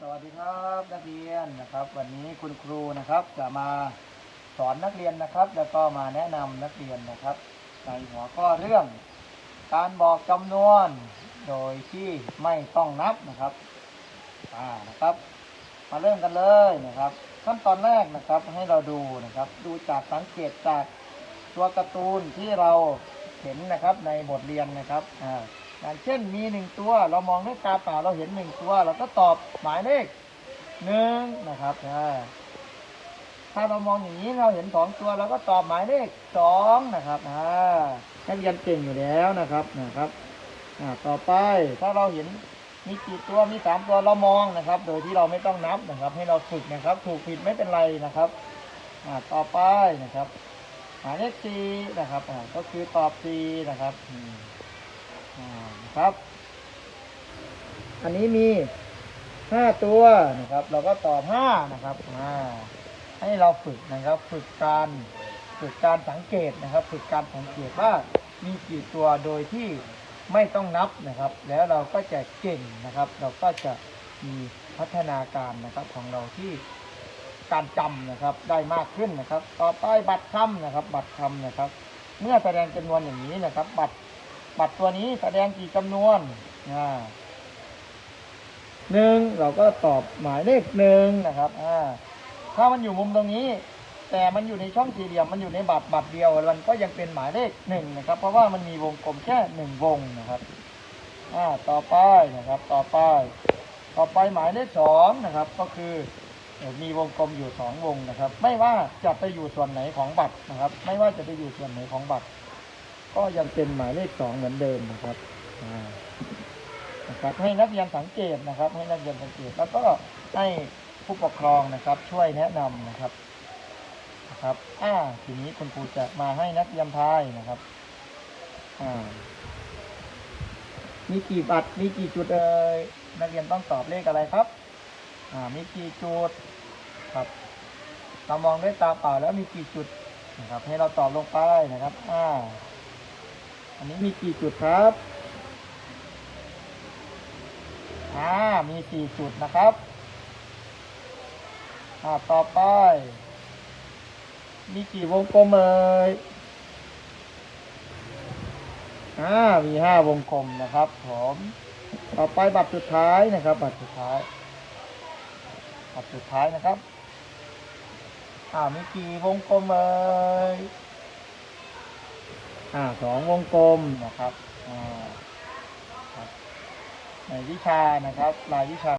สวัสดีครับนักเรียนนะครับ วันนี้คุณครูนะครับจะมาสอนนักเรียนนะครับ แล้วก็มาแนะนำนักเรียนนะครับในหัวข้อเรื่อง การบอกจำนวน โดยที่ไม่ต้องนับนะครับอ่านะครับ มาเริ่มกันเลยนะครับ ขั้นตอนแรกนะครับให้เราดูนะครับ ดูจากสังเกตจากตัวการ์ตูนที่เราเห็นนะครับในบทเรียนนะครับอ่า อย่างเช่นมีหนึ่งตัว เรามองด้วยตาเปล่าเราเห็นหนึ่งตัว เราก็ตอบหมายเลขหนึ่งนะครับถ้าเรามองอย่างนี้เราเห็นสองตัวเราก็ตอบหมายเลขสองนะครับอ่านักเรียนเก่งอยู่แล้วนะครับนะครับอ่าต่อไปถ้าเราเห็นมีกี่ตัวมีสามตัวเรามองนะครับ โดยที่เราไม่ต้องนับนะครับ ให้เราฝึกนะครับ ถูกผิดไม่เป็นไรนะครับอ่าต่อไปนะครับ หมายเลขสี่นะครับอ่าก็คือตอบสี่นะครับ ครับ อันนี้มีห้าตัวนะครับ เราก็ตอบห้านะครับอ่าให้เราฝึกนะครับ ฝึกการฝึกการสังเกตนะครับ ฝึกการสังเกตว่ามีกี่ตัวโดยที่ไม่ต้องนับนะครับ แล้วเราก็จะเก่งนะครับ เราก็จะมีพัฒนาการนะครับของเราที่การจำนะครับได้มากขึ้นนะครับ ต่อไปบัตรคำนะครับ บัตรคำนะครับ เมื่อแสดงจำนวนอย่างนี้นะครับ บัตร บัตรตัวนี้แสดงกี่จำนวนหนึ่งเราก็ตอบหมายเลขหนึ่งนะครับถ้ามันอยู่มุมตรงนี้ แต่มันอยู่ในช่องสี่เหลี่ยมมันอยู่ในบัตรบัตรเดียวมันก็ยังเป็นหมายเลขหนึ่งนะครับ เพราะว่ามันมีวงกลมแค่หนึ่งวงนะครับต่อไปนะครับ ต่อไป ต่อไปหมายเลขสองนะครับ ก็คือเอ่อมีวงกลมอยู่สองวงนะครับ ไม่ว่าจะไปอยู่ส่วนไหนของบัตรนะครับ ไม่ว่าจะไปอยู่ส่วนไหนของบัตร ก็ยังเป็นหมายเลขสองเหมือนเดิมนะครับนะครับ ให้นักเรียนสังเกตนะครับ ให้นักเรียนสังเกตแล้วก็ให้ผู้ปกครองนะครับ ช่วยแนะนำนะครับนะครับอ่าทีนี้คุณครูจะมาให้นักเรียนทายนะครับอ่ามีกี่บัตรมีกี่จุดเอ่ยนักเรียนต้องตอบเลขอะไรครับอ่ามีกี่จุดครับเรามองด้วยตาเปล่าแล้วมีกี่จุดนะครับ ให้เราตอบลงไปนะครับอ่า อันนี้มีกี่จุดครับอ่ามีสี่จุดนะครับอ่าต่อไป มีกี่วงกลมเอ่ยอ่ามีห้าวงกลมนะครับผมต่อไปบัตรสุดท้ายนะครับ บัตรสุดท้ายบัตรสุดท้ายนะครับอ่ามีกี่วงกลมเอ่ย อ่าสองวงกลมนะครับอ่าครับในวิชานะครับรายวิชา